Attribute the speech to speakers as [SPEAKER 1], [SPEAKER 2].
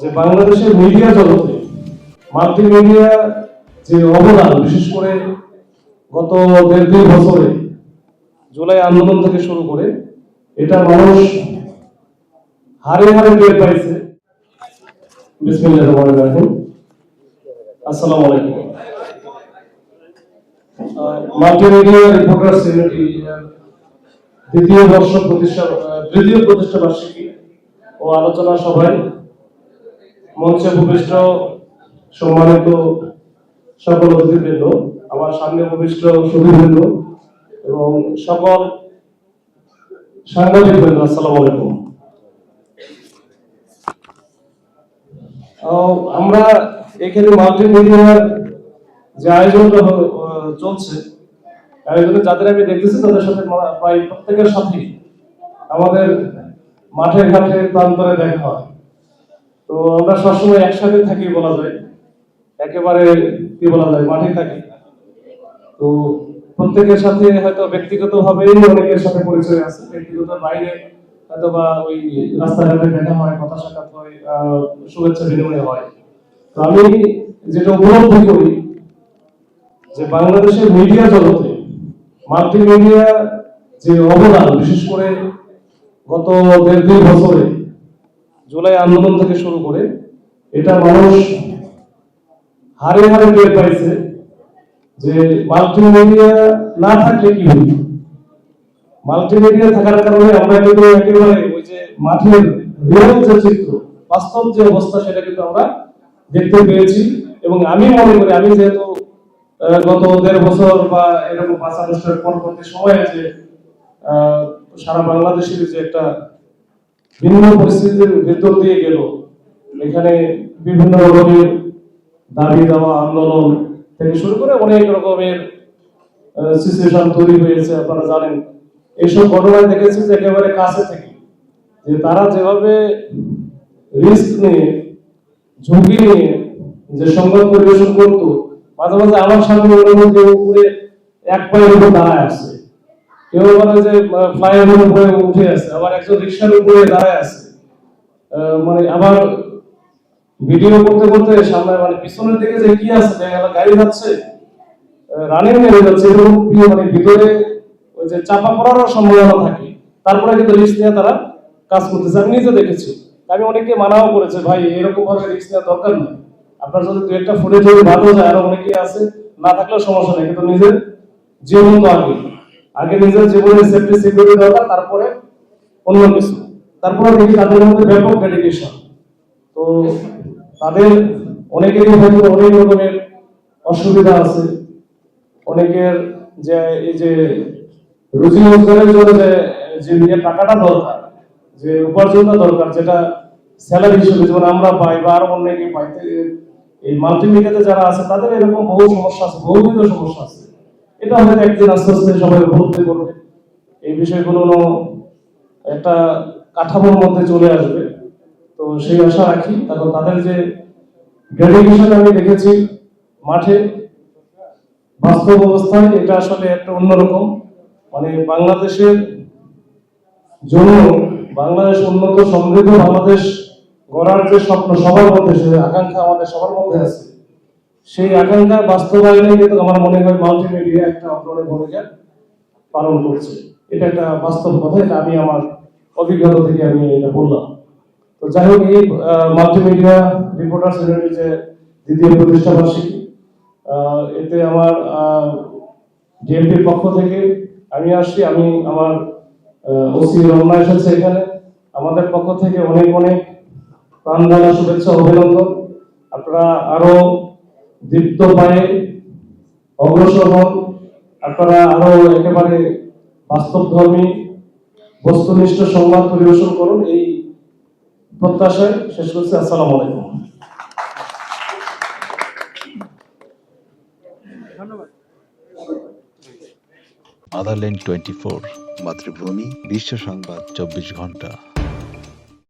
[SPEAKER 1] যে বাংলাদেশের মিডিয়া জগতে মাল্টিমিডিয়া যে অবদান, বিশেষ করে গত দেড় দুই বছরে জুলাই আন্দোলন থেকে শুরু করে, এটা মানুষ হারে হারে টের পাইছে। বিসমিল্লাহির রহমানির রহিম। আসসালামু আলাইকুম। মাল্টিমিডিয়া রিপোর্টার্স ইউনিটি দ্বিতীয় বর্ষ প্রতিষ্ঠা দ্বিতীয় প্রতিষ্ঠা বার্ষিকী ও আলোচনা সভায় মঞ্চে উপবিষ্ট সম্মানিত সকল অতিথিবৃন্দ, আমার সামনে উপবিষ্ট সুধীবৃন্দ এবং সকল সাংবাদিক বৃন্দ আসসালামু আলাইকুম। আমরা এখানে মাল্টিমিডিয়ার যে আয়োজনটা চলছে, আয়োজনে যাদের আমি দেখতেছি তাদের সাথে প্রায় প্রত্যেকের সাথেই আমাদের মাঠে ঘাটে প্রান্তরে দেখা হয়। তো আমরা সবসময় একসাথে থাকি বলা যায়। একেবারে কি বলা যায়, মাঠে থাকি। তো প্রত্যেকের সাথে হয়তো ব্যক্তিগত ভাবেই অনেকের সাথে পরিচয় আছে, ব্যক্তিগত বাইরে হয়তো বা ওই রাস্তাঘাটে দেখা হয়, কথা সাক্ষাৎ হয় শুভেচ্ছা বিনিময় হয়। তো আমি যেটা উপলব্ধি করি, যে বাংলাদেশের মিডিয়া জগতে মাল্টিমিডিয়া যে অবদান, বিশেষ করে গত দেড় দুই বছরে জুলাই আন্দোলন থেকে শুরু করে এটা মানুষ হারে হারে টের পাইছে যে মাল্টিমিডিয়া না থাকলে কি হবে মাল্টিমিডিয়া থাকার কারণে আমরা কিন্তু একেবারে ওই যে মাঠের রিয়েল যে চিত্র বাস্তব যে অবস্থা সেটা কিন্তু আমরা দেখতে পেয়েছি। এবং আমি মনে করি আমি যেহেতু গত দেড় বছর বা এরকম পাঁচ আগস্টের পরবর্তী সময়ে আহ, সারা বাংলাদেশের যে একটা ভিন্ন পরিস্থিতির ভেতর দিয়ে গেল। এখানে বিভিন্ন রকমের দাবি দেওয়া, আন্দোলন থেকে শুরু করে অনেক রকমের সিচুয়েশন তৈরি হয়েছে, আপনারা জানেন। এইসব ঘটনায় দেখেছি যে একেবারে কাছে থেকে, যে তারা যেভাবে রিস্ক নিয়ে, ঝুঁকি নিয়ে যে সংবাদ পরিবেশন করতো, মাঝে মাঝে আমার সামনে উপরে এক পায়ের উপর দাঁড়ায় আছে কেউ বলে যে ফ্লাইওভার উপরে উঠে আছে, আবার একজন রিক্সার উপরে দাঁড়ায় আছে। মানে আবার ভিডিও করতে করতে সামনে মানে পিছনের দিকে যে কি আছে গাড়ি যাচ্ছে রানিং মেরে যাচ্ছে, এরকম মানে ভিতরে ওই যে চাপা পড়ারও সম্ভাবনা থাকে। তারপরে কিন্তু রিস্ক নিয়ে তারা কাজ করতেছে। আমি নিজে দেখেছি। আমি অনেকে মানাও করেছে, ভাই এরকম ভাবে রিস্ক নেওয়ার দরকার নেই। আপনার যদি দু একটা ফুটে যদি ভালো যায়, আরও অনেকে আছে, না থাকলেও সমস্যা নেই। কিন্তু নিজের জীবন তো আগে আগে নিজের জীবনের সেফটি সিকিউরিটি দরকার, তারপরে অন্য কিছু। তারপরে দেখি তাদের মধ্যে ব্যাপক ডেডিকেশন তো তাদের অনেকেরই হয়তো অনেক রকমের অসুবিধা আছে। অনেকের যে এই যে রুজি রোজগারের জন্য যে যে টাকাটা দরকার, যে উপার্জনটা দরকার, যেটা স্যালারি হিসেবে যেমন আমরা পাই বা আরও অনেকে পাই এই মাল্টিমিডিয়াতে যারা আছে, তাদের এরকম বহু সমস্যা আছে, বহুবিধ সমস্যা আছে। এটা হয়তো একদিন আস্তে আস্তে সবাই উপলব্ধি করবে। এই বিষয়গুলো একটা কাঠামোর মধ্যে চলে আসবে। তো সেই আশা রাখি। তারপর তাদের যে ডেডিকেশন আমি দেখেছি মাঠে, বাস্তব অবস্থায় এটা আসলে একটা অন্যরকম। মানে বাংলাদেশের জন্য বাংলাদেশ উন্নত সমৃদ্ধ বাংলাদেশ গড়ার যে স্বপ্ন সবার মধ্যে আকাঙ্ক্ষা আমাদের সবার মধ্যে আছে। সেই আকাঙ্ক্ষা বাস্তবায়নে কিন্তু আমার মনে হয় মাল্টিমিডিয়া একটা অগ্রণী ভূমিকা পালন করছে। এটা একটা বাস্তব কথা, এটা আমি আমার অভিজ্ঞতা থেকে আমি এটা বললাম। তো যাই হোক, এই মাল্টিমিডিয়া রিপোর্টার্স ইউনিটের যে দ্বিতীয় প্রতিষ্ঠা এতে আমার ডিএমপির পক্ষ থেকে আমি আসছি, আমি আমার ওসি রমনা এসেছে এখানে। আমাদের পক্ষ থেকে অনেক অনেক প্রাণ ঢালা শুভেচ্ছা, অভিনন্দন। আপনারা আরও দীপ্ত পায়ে অগ্রসর হন। আপনারা আরও একেবারে বাস্তবধর্মী, বস্তুনিষ্ঠ সংবাদ পরিবেশন করুন এই প্রত্যাশায়। শেষ করছি। আসসালামু আলাইকুম।
[SPEAKER 2] আদারল্যান্ড টোয়েন্টি ফোর মাতৃভূমি বিশ্ব সংবাদ চব্বিশ ঘণ্টা